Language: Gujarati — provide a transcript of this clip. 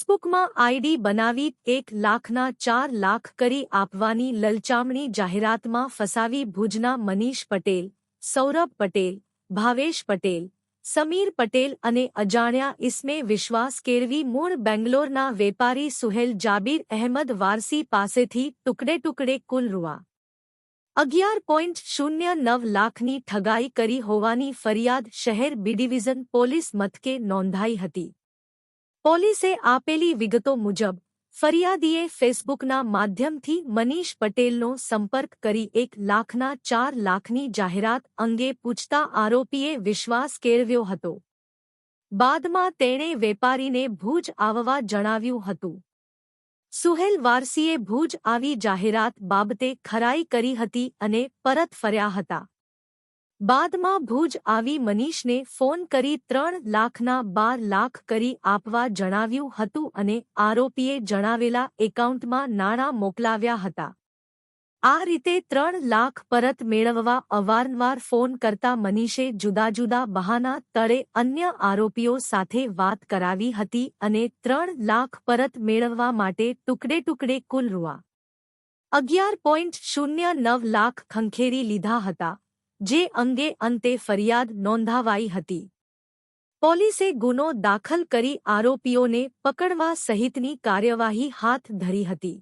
ફેસબુકમાં આઈડી બનાવી એક લાખના ચાર લાખ કરી આપવાની લલચામણી જાહેરાતમાં ફસાવી ભુજના મનીષ પટેલ, સૌરભ પટેલ, ભાવેશ પટેલ, સમીર પટેલ અને અજાણ્યા ઇસ્મે વિશ્વાસ કેળવી મૂળ બેંગ્લોરના વેપારી સુહેલ જાબીર અહેમદ વારસી પાસેથી ટુકડે ટુકડે કુલ રૂઆ અગિયાર પોઈન્ટ શૂન્ય નવ લાખની ઠગાઈ કરી હોવાની ફરિયાદ શહેર બી ડિવિઝન પોલીસ મથકે નોંધાઈ હતી. પોલીસે આપેલી વિગતો મુજબ, ફરિયાદીએ ફેસબુકના માધ્યમથી મનીષ પટેલનો સંપર્ક કરી એક લાખના ચાર લાખની જાહેરાત અંગે પૂછતા આરોપીએ વિશ્વાસ કેળવ્યો હતો. બાદમાં તેણે વેપારીને ભુજ આવવા જણાવ્યું હતું. સુહેલ વારસીએ ભુજ આવી જાહેરાત બાબતે ખરાઈ કરી હતી અને પરત ફર્યા હતા. બાદમાં ભુજ આવી મનીષને ફોન કરી ત્રણ લાખના બાર લાખ કરી આપવા જણાવ્યું હતું અને આરોપીએ જણાવેલા એકાઉન્ટમાં નાણાં મોકલાવ્યા હતા. આ રીતે ત્રણ લાખ પરત મેળવવા અવારનવાર ફોન કરતા મનીષે જુદા જુદા બહાના તળે અન્ય આરોપીઓ સાથે વાત કરાવી હતી અને ત્રણ લાખ પરત મેળવવા માટે ટુકડે ટુકડે કુલ રૂઆ અગિયાર પોઈન્ટ શૂન્ય નવ લાખ ખંખેરી લીધા હતા. જે અંગે અંતે ફરિયાદ નોંધાવાઈ હતી. પોલીસે ગુનો દાખલ કરી આરોપીઓને પકડવા સહિતની કાર્યવાહી હાથ ધરી હતી.